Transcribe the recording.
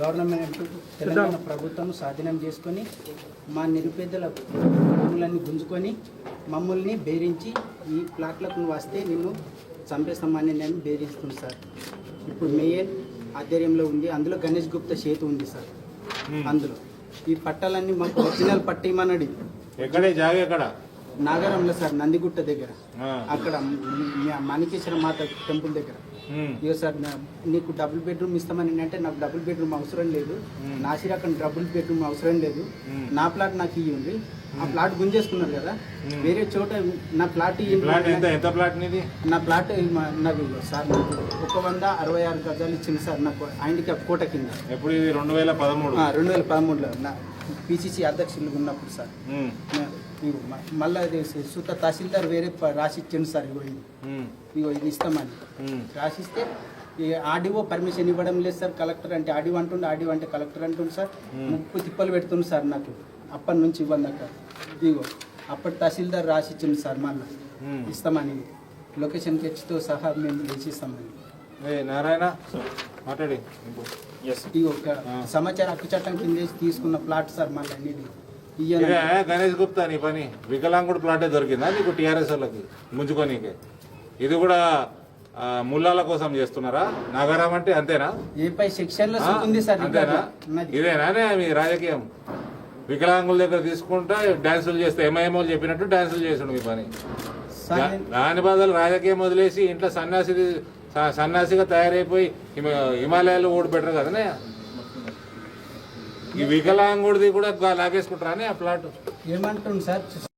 Government Telangana ప్రభుత్వం స్వాధీనం చేసుకొని మా నిరుపేదల భూములన్నీ గుంజుకొని మమ్మల్ని బెదిరించి ఈ ప్లాట్లకు నువ్వు వస్తే నిన్ను చంపేస్తామని నేను బెదిరిస్తుంది సార్. ఇప్పుడు మేయర్ ఆధ్వర్యంలో ఉంది అందులో గణేష్ గుప్తా చేతి ఉంది సార్. అందులో. ఈ పట్టాలన్నీ మాకు ఒరిజినల్ పట్టేయమన్నాడు ఎక్కడే జాగ ఎక్కడ? నాగరంలో సార్ నందిగుట్ట దగ్గర. అక్కడ మాణికేశ్వర మాత టెంపుల్ దగ్గర. ఇక సార్ నీకు డబుల్ బెడ్రూమ్ ఇస్తామని అంటే నాకు డబుల్ బెడ్రూమ్ అవసరం లేదు. నాసిరాకన్ డబుల్ బెడ్రూమ్ అవసరం లేదు. నా ప్లాట్ నాకు ఇవ్వండి ఆ ప్లాట్ గుంజేసుకున్నారు కదా? వేరే చోట నా ప్లాట్ ఎంత ఎంత ప్లాట్ నా ప్లాట్ నాకు సార్ నాకు. ఒక వంద అరవై ఆరు గజాలు ఇచ్చింది సార్ నాకు హ్యాండిక్యాప్ కోట కింద. ఎప్పుడు ఇది? రెండు వేల పదమూడు. రెండు వేల పదమూడులో నా పిసిసి అధ్యక్షులు ఉన్నప్పుడు సార్. మళ్ళా సుత తహసీల్దార్ వేరే ప- రాసి ఇచ్చింది సార్ ఇగో ఇది. ఇగో ఇది ఇస్తామని. రాసిస్తే ఆర్డీఓ పర్మిషన్ ఇవ్వడం లేదు సార్. కలెక్టర్ అంటే ఆర్డీఓ అంటుండే ఆర్డీఓ అంటే కలెక్టర్ అంటుంది సార్. ముప్పు తిప్పలు పెడుతుంది సార్ నాకు. అప్పటి నుంచి ఇవ్వండి అక్కడ ఇగో అప్పటి తహసీల్దార్ రాసి ఇచ్చింది సార్ మళ్ళీ ఉమ్. ఇస్తామని. లొకేషన్ ఖర్చుతో సహా మేము ఏ నారాయణ మాట్లాడి. ఒక సమాచార హక్కు చట్టం కింద తీసుకున్న ప్లాట్ సార్ మళ్ళీ ఇయ్యను? ఇదే గణేష్ గుప్తా నీ పని. వికలాంగుడు ప్లాటే దొరికిందా నీకు టీఆర్ఎస్ వాళ్ళకి? ముంచుకోనీకే. ఇది కూడా ముల్లాల కోసం చేస్తున్నారా? నగరం అంటే అంతేనా? ఏ పై సెక్షన్లో? ఉంది సార్ అంతేనా. ఇదేనా మీ రాజకీయం? వికలాంగుల దగ్గర తీసుకుంటా డ్యాన్సులు చేస్తే. ఎంఐఎంఓలు చెప్పినట్టు డ్యాన్సులు చేసుడు మీ పని. దాని బదులు రాజకీయం వదిలేసి ఇంట్లో సన్యాసి సన్యాసిగా తయారైపోయి హిమ- హిమాలయాలు ఓడి బెటర్ కదనే ఈ వికలాంగుడిది కూడా లాగేసుకుంటారా ఆ ప్లాట్? ఏమంటుంది సార్?